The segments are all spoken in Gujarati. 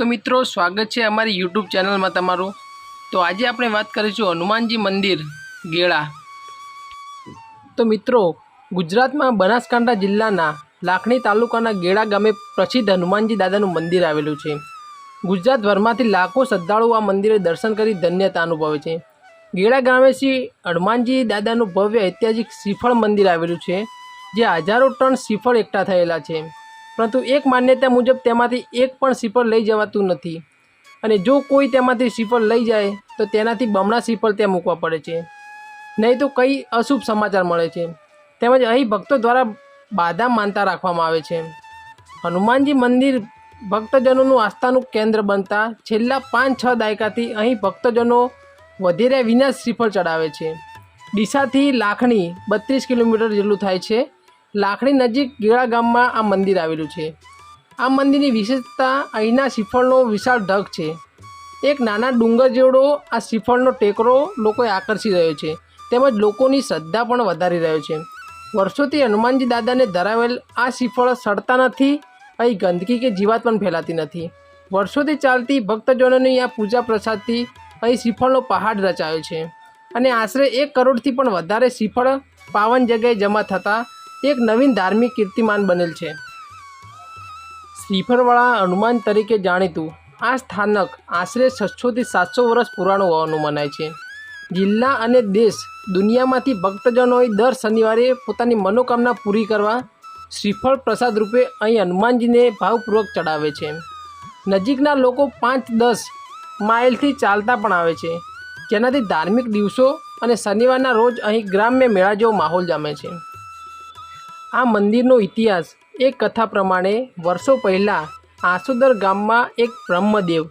તો મિત્રો, સ્વાગત છે અમારી યુટ્યુબ ચેનલમાં તમારું. તો આજે આપણે વાત કરીશું હનુમાનજી મંદિર, ગેળા. તો મિત્રો, ગુજરાતમાં બનાસકાંઠા જિલ્લાના લાખણી તાલુકાના ગેળા ગામે પ્રસિદ્ધ હનુમાનજી દાદાનું મંદિર આવેલું છે. ગુજરાતભરમાંથી લાખો શ્રદ્ધાળુઓ આ મંદિરે દર્શન કરી ધન્યતા અનુભવે છે. ગેળા ગામે શ્રી હનુમાનજી દાદાનું ભવ્ય ઐતિહાસિક શ્રીફળ મંદિર આવેલું છે જે હજારો ટન શ્રીફળ એકઠા થયેલા છે. પરંતુ એક માન્યતા મુજબ તેમાંથી એક પણ સિફળ લઈ જવાતું નથી. અને જો કોઈ તેમાંથી સિફળ લઈ જાય, તો તેનાથી બમણા સિફળ ત્યાં મૂકવા પડે છે. નહીં તો કઈ અશુભ સમાચાર મળે છે. તેમજ અહીં ભક્તો દ્વારા બાધા માનતા રાખવામાં આવે છે. હનુમાનજી મંદિર ભક્તજનોનું આસ્થાનું કેન્દ્ર બનતા છેલ્લા પાંચ છ દાયકાથી અહીં ભક્તજનો વધેર્યા વિના શ્રીફળ ચડાવે છે. ડીસાથી લાખણી બત્રીસ કિલોમીટર જેટલું થાય છે. લાખણી નજીક ગીળા ગામમાં આ મંદિર આવેલું છે. આ મંદિરની વિશેષતા અહીંના શ્રીફળનો વિશાળ ઢગ છે. એક નાના ડુંગર જેવડો આ શ્રીફળનો ટેકરો લોકોએ આકર્ષી રહ્યો છે. તેમજ લોકોની શ્રદ્ધા પણ વધારી રહ્યો છે. વર્ષોથી હનુમાનજી દાદાને ધરાવેલ આ શ્રીફળ સડતા નથી, અહીં ગંદકી કે જીવાત પણ ફેલાતી નથી. વર્ષોથી ચાલતી ભક્તજનોની આ પૂજા પ્રસાદથી અહીં શ્રીફળનો પહાડ રચાયો છે. અને આશરે એક કરોડથી પણ વધારે શ્રીફળ પાવન જગ્યાએ જમા થતાં એક નવીન ધાર્મિક કીર્તિમાન બનેલ છે. શ્રીફળવાળા હનુમાન તરીકે જાણીતું, આ સ્થાનક આશરે છસોથી સાતસો વર્ષ પુરાણું હોવાનું મનાય છે. જિલ્લા અને દેશ દુનિયામાંથી ભક્તજનોએ દર શનિવારે પોતાની મનોકામના પૂરી કરવા શ્રીફળ પ્રસાદ રૂપે અહીં હનુમાનજીને ભાવપૂર્વક ચડાવે છે. નજીકના લોકો પાંચ દસ માઇલથી ચાલતા પણ આવે છે. જેનાથી ધાર્મિક દિવસો અને શનિવારના રોજ અહીં ગ્રામ્ય મેળા જેવો માહોલ જામે છે. આ મંદિરનો ઇતિહાસ એક કથા પ્રમાણે વર્ષો પહેલાં આંસુદર ગામમાં એક બ્રહ્મદેવ,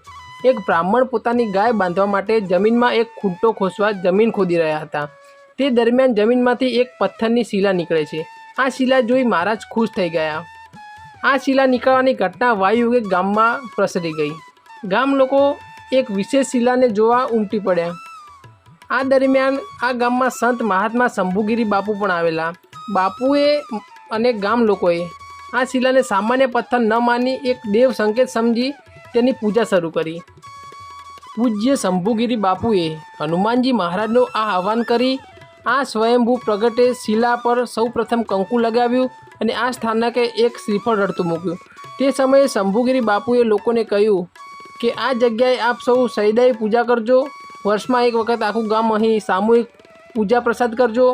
એક બ્રાહ્મણ પોતાની ગાય બાંધવા માટે જમીનમાં એક ખૂંટો ખોસવા જમીન ખોદી રહ્યા હતા. તે દરમિયાન જમીનમાંથી એક પથ્થરની શિલા નીકળે છે. આ શિલા જોઈ મહારાજ ખુશ થઈ ગયા. આ શિલા નીકળવાની ઘટના વાયુયુગે ગામમાં પ્રસરી ગઈ. ગામ લોકો એક વિશેષ શિલાને જોવા ઉમટી પડ્યા. આ દરમિયાન આ ગામમાં સંત મહાત્મા શંભુગીરી બાપુ પણ આવેલા. બાપુએ અને ગામ લોકોએ આ શિલાને સામાન્ય પથ્થર ન માની એક દેવ સંકેત સમજી તેની પૂજા શરૂ કરી. પૂજ્ય શંભુગીરી બાપુએ હનુમાનજી મહારાજનું આ આહવાન કરી. આ સ્વયંભૂ પ્રગટે શિલા પર સૌપ્રથમ કંકુ લગાવ્યું અને આ સ્થાનકે એક શ્રીફળ રડતું મૂક્યું. તે સમયે શંભુગીરી બાપુએ લોકોને કહ્યું કે, આ જગ્યાએ આપ સૌ સૈદાઈ પૂજા કરજો. વર્ષમાં એક વખત આખું ગામ અહીં સામૂહિક પૂજા પ્રસાદ કરજો.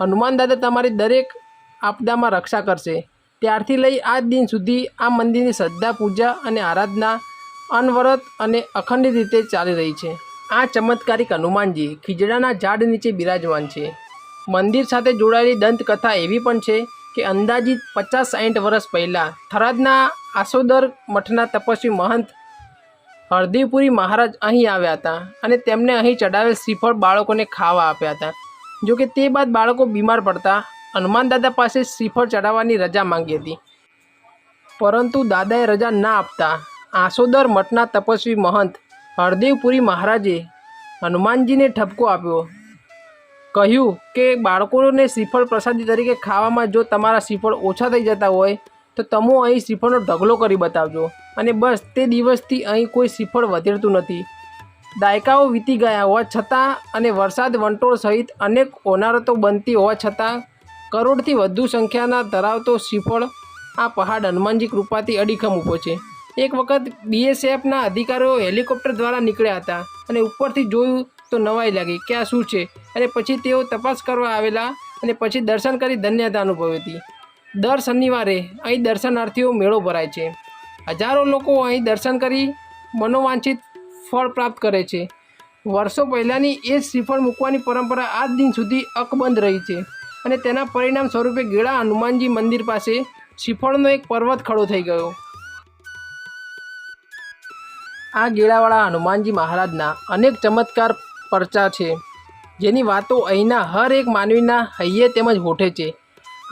હનુમાન દાદા તમારી દરેક આપદામાં રક્ષા કરશે. ત્યારથી લઈ આજ દિન સુધી આ મંદિરની શ્રદ્ધા, પૂજા અને આરાધના અનવરત અને અખંડિત રીતે ચાલી રહી છે. આ ચમત્કારિક હનુમાનજી ખીજડાના ઝાડ નીચે બિરાજમાન છે. મંદિર સાથે જોડાયેલી દંતકથા એવી પણ છે કે અંદાજિત પચાસ સાઠ વર્ષ પહેલાં થરાદના આસોદર મઠના તપસ્વી મહંત હરદેવપુરી મહારાજ અહીં આવ્યા હતા અને તેમને અહીં ચડાવેલ શ્રીફળ બાળકોને ખાવા આપ્યા હતા. જો કે તે બાદ બાળકો બીમાર પડતા હનુમાન દાદા પાસે શ્રીફળ ચઢાવવાની રજા માંગી હતી. પરંતુ દાદાએ રજા ના આપતા આસોદર મઠના તપસ્વી મહંત હરદેવપુરી મહારાજે હનુમાનજીને ઠપકો આપ્યો. કહ્યું કે બાળકોને શ્રીફળ પ્રસાદી તરીકે ખાવામાં જો તમારા શ્રીફળ ઓછા થઈ જતા હોય, તો તમે અહીં શ્રીફળનો ઢગલો કરી બતાવજો. અને બસ તે દિવસથી અહીં કોઈ શ્રીફળ વધેરતું નથી. દાયકાઓ વીતી ગયા હોવા છતાં અને વરસાદ વંટોળ સહિત અનેક ઓનારતો બનતી હોવા છતાં કરોડથી વધુ સંખ્યાના ધરાવતો શ્રીફળ આ પહાડ હનુમાનજી કૃપાથી અડીખમ ઊભો છે. એક વખત બીએસએફના અધિકારીઓ હેલિકોપ્ટર દ્વારા નીકળ્યા હતા અને ઉપરથી જોયું તો નવાઈ લાગી કે આ શું છે? અને પછી તેઓ તપાસ કરવા આવેલા અને પછી દર્શન કરી ધન્યતા અનુભવી હતી. દર શનિવારે અહીં દર્શનાર્થીઓ મેળો ભરાય છે. હજારો લોકો અહીં દર્શન કરી મનોવાંછિત ફળ પ્રાપ્ત કરે છે. વર્ષો પહેલાંની એ શ્રીફળ મૂકવાની પરંપરા આજ દિન સુધી અકબંધ રહી છે અને તેના પરિણામ સ્વરૂપે ગેળા હનુમાનજી મંદિર પાસે શ્રીફળનો એક પર્વત ખડો થઈ ગયો. આ ગેળાવાળા હનુમાનજી મહારાજના અનેક ચમત્કાર પરચા છે. જેની વાતો અહીંના હર એક માનવીના હૈયે તેમજ હોઠે છે.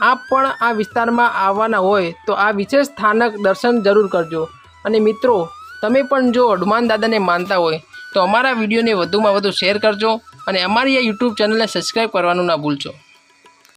આપ પણ આ વિસ્તારમાં આવવાના હોય તો આ વિશેષ સ્થાનક દર્શન જરૂર કરજો. અને મિત્રો તમે પણ જો હનુમાન દાદાને માનતા હોય, તો અમારા વિડીયોને વધુમાં વધુ શેર કરજો અને અમારી આ યુટ્યુબ ચેનલને સબસ્ક્રાઈબ કરવાનું ના ભૂલશો.